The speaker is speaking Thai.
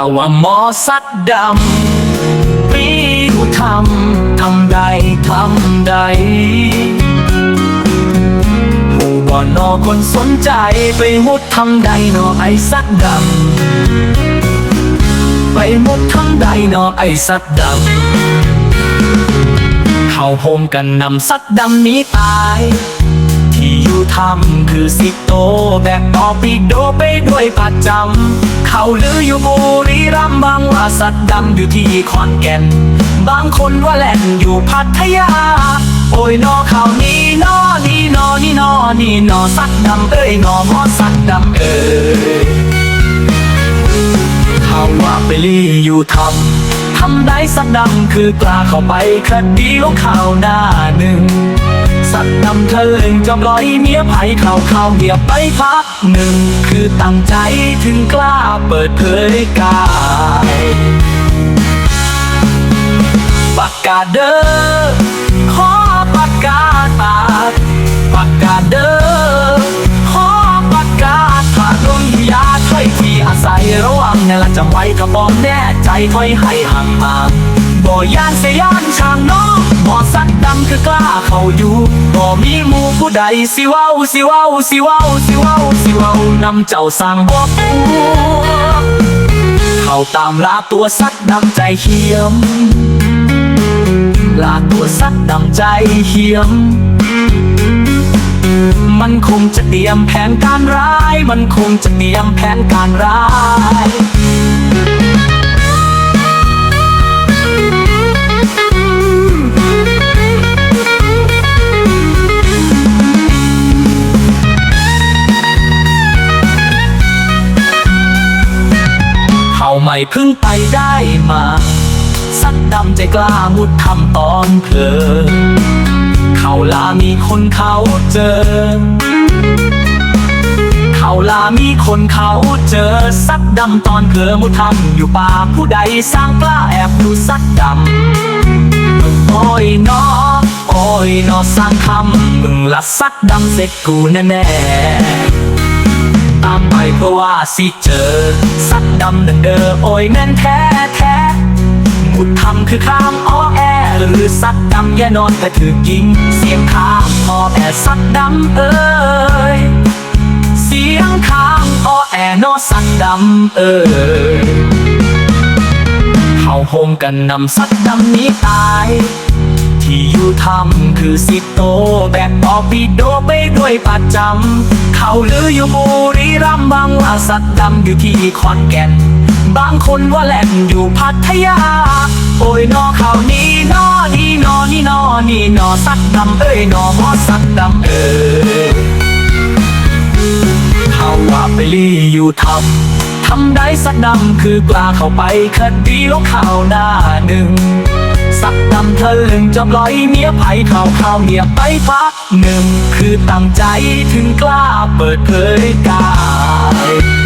าว่าหมอสัตดำปีผู้ทำทำใดทำใดผู้บ่นอคนสนใจไปมุดทำใดนอไอสัตดำไปมุดทำใดนอไอสัตดำเข้าโฮมกันนำสัตดำนี้ตายที่อยู่ทำคือสิโตแบกต่อปีกโดไปด้วยประจำ เขาลืออยู่บุรีรัมย์บางว่าสัตว์ดำอยู่ที่ขอนแก่น บางคนว่าแหล่นอยู่พัทยา โอ้ยนอเขานี่นอนี่นอนี่นอนี่นอสัตว์ดำเอ้ยนอหมอสัตว์ดำเอ้ยเขาว่าไปลี่อยู่ทำทำได้สักดำคือกล้าเข้าไปคดีของข่าวหน้าหนึ่ง สักดำเธอจอมร้อยเมียไผ่ข่าวข่าวเงียไปพักหนึ่งคือตั้งใจถึงกล้าเปิดเผยกายปากกาเด้อขอปากกาตาปากกาเด้อขอปากกาถาดงยาถ้อยที่อาศัยระวังในละจังไว้กระบอกแน่ใจถ้อยให้ห่างมาบ่ย่านเสียย่านช่างน้องบ่สักดำ กล้าเข้าอยู่บ่มีหมู่ผู้ใดสิเว้าสิเว้าสิเว้าสิเว้าสิเว้านำเจ้าสร้างบ่ปัวเข้าตามลาตัวสักดำใจเขียมลาตัวสักดำใจเขียมมันคงจะเตรียมแผนการร้าย มันคงจะเตรียมแผนการร้าย เขาไม่เพึ่งไปได้มา สักดำใจกล้ามุดทำตอนเพลิเขาลามีคนเขาเจอ เขาลามีคนเขาเจอ สักดำตอนเพลิมุดทำอยู่ป่าผู้ใดสร้างกล้าแอบดูสักดำโอ้ยนอโอ้ยนอสร้างคำมึงละสักดำเสร็จกูแน่แน่ ๆตามไปเพราะว่าสิเจอ สักดำหนึ่งเด้อโอ้ยแน่นแท้แท้มุดทำคือข้ามอ้อแอ หรือสักดำแย่นอนแต่ถือกิงเสียงข้ามอ้อแอสักดำเอ้ยเสียงข้ามอ้อแอนอสักดำเอ้ยเขาโฮมกันนำสัตว์ดำนี้ตาย ที่อยู่ทำคือสิโต แบกออกปีโดไปด้วยประจำเขาลืออยู่บุรีรัมย์บางว่าสัตว์ดำอยู่ที่ขอนแก่น บางคนว่าแหล่นอยู่พัทยา โอ้ยนอเขานี่นอนี่นอนี่นอนี่นอสัตว์ดำเอ้ยนอหมอสัตว์ดำเอ้ยเขาว่าไปลี่อยู่ทำทำได้สักดำคือกล้าเข้าไปคดีของข่าวหน้าหนึ่ง สักดำเธอลึงจำลอยเมียไผ่ข่าวข่าวเงียบไปพักหนึ่งคือตั้งใจถึงกล้าเปิดเผยกาย